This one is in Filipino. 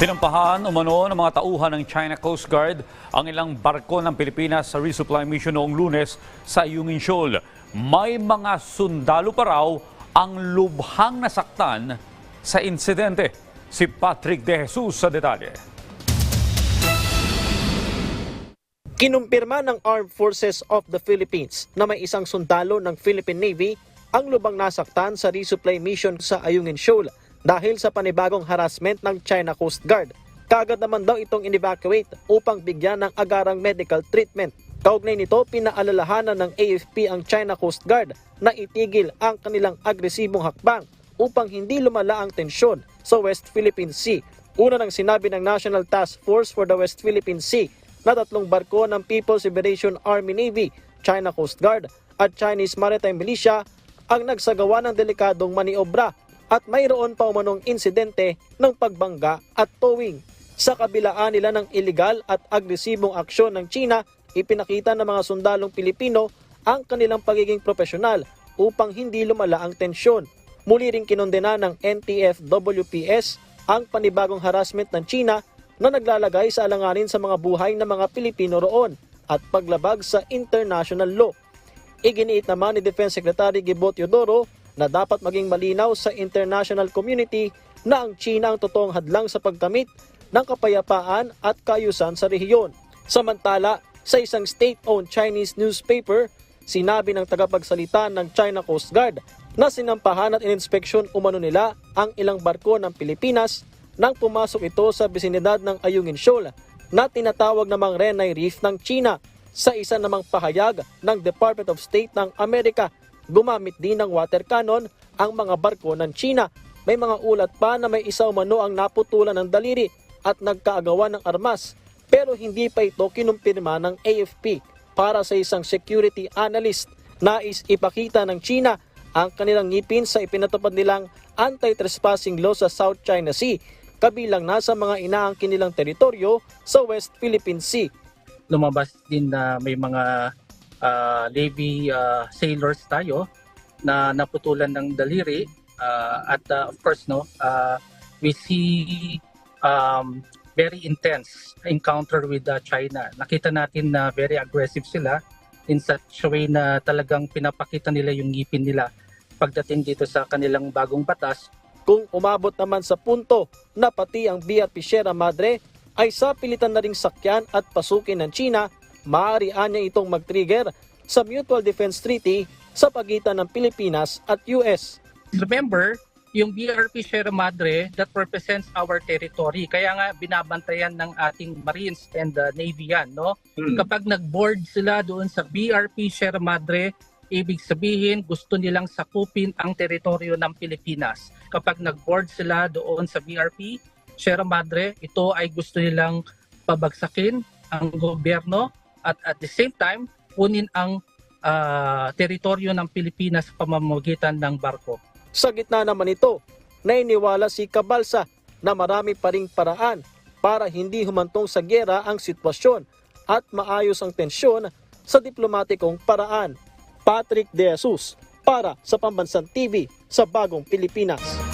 Sinampahan umano ng mga tauhan ng China Coast Guard ang ilang barko ng Pilipinas sa resupply mission noong lunes sa Yungin Shoal. May mga sundalo pa raw ang lubhang nasaktan sa insidente. Si Patrick De Jesus sa detalye. Kinumpirma ng Armed Forces of the Philippines na may isang sundalo ng Philippine Navy ang lubang nasaktan sa resupply mission sa Ayungin Shoal dahil sa panibagong harassment ng China Coast Guard. Kagad naman daw itong in-evacuate upang bigyan ng agarang medical treatment. Kaugnay nito, pinaalalahanan ng AFP ang China Coast Guard na itigil ang kanilang agresibong hakbang upang hindi lumala ang tensyon sa West Philippine Sea. Una nang sinabi ng National Task Force for the West Philippine Sea na tatlong barko ng People's Liberation Army Navy, China Coast Guard at Chinese Maritime Militia ang nagsagawa ng delikadong maniobra at mayroon pa umanong insidente ng pagbangga at towing. Sa kabilaan nila ng illegal at agresibong aksyon ng China, ipinakita ng mga sundalong Pilipino ang kanilang pagiging profesional upang hindi lumala ang tensyon. Muli ring kinondena ng NTF-WPS ang panibagong harassment ng China na naglalagay sa alanganin sa mga buhay ng mga Pilipino roon at paglabag sa international law. Iginiit naman ni Defense Secretary Gibo Teodoro na dapat maging malinaw sa international community na ang China ang totoong hadlang sa pagkamit ng kapayapaan at kayusan sa rehiyon. Samantala, sa isang state-owned Chinese newspaper, sinabi ng tagapagsalita ng China Coast Guard na sinampahan at ininspeksyon umano nila ang ilang barko ng Pilipinas nang pumasok ito sa bisinidad ng Ayungin Shoal na tinatawag namang Renai Reef ng China. Sa isa namang pahayag ng Department of State ng Amerika, gumamit din ng water cannon ang mga barko ng China. May mga ulat pa na may isa umano ang naputulan ng daliri at nagkaagawan ng armas pero hindi pa ito kinumpirma ng AFP para sa isang security analyst. Nais ipakita ng China ang kanilang ngipin sa ipinatupad nilang anti-trespassing law sa South China Sea kabilang na sa mga inaangkin nilang teritoryo sa West Philippine Sea. lumabas din na may mga ah, Navy ah, sailors tayo na naputulan ng daliri Ah, at ah, of course no ah, we see um, very intense encounter with ah, China. Nakita natin na very aggressive sila in such way na talagang pinapakita nila yung ngipin nila pagdating dito sa kanilang bagong batas Kung umabot naman sa punto na pati ang BRP Sierra Madre ay sa pilitan na ring sakyan at pasukin ng China, maaari niya itong mag-trigger sa Mutual Defense Treaty sa pagitan ng Pilipinas at US. remember, yung BRP Sierra Madre that represents our territory. Kaya nga binabantayan ng ating Marines and uh, Navy yan, no? Kapag nag-board sila doon sa BRP Sierra Madre, ibig sabihin gusto nilang sakupin ang teritoryo ng Pilipinas. Kapag nag-board sila doon sa BRP Sierra Madre, ito ay gusto nilang pabagsakin ang gobyerno at at the same time kunin ang ah, teritoryo ng Pilipinas sa pamamagitan ng barko. Sa gitna naman ito, nainiwala si Kabalsa na marami pa ring paraan para hindi humantong sa gera ang sitwasyon at maayos ang tensyon sa diplomatikong paraan. Patrick De Jesus para sa Pambansang TV sa Bagong Pilipinas.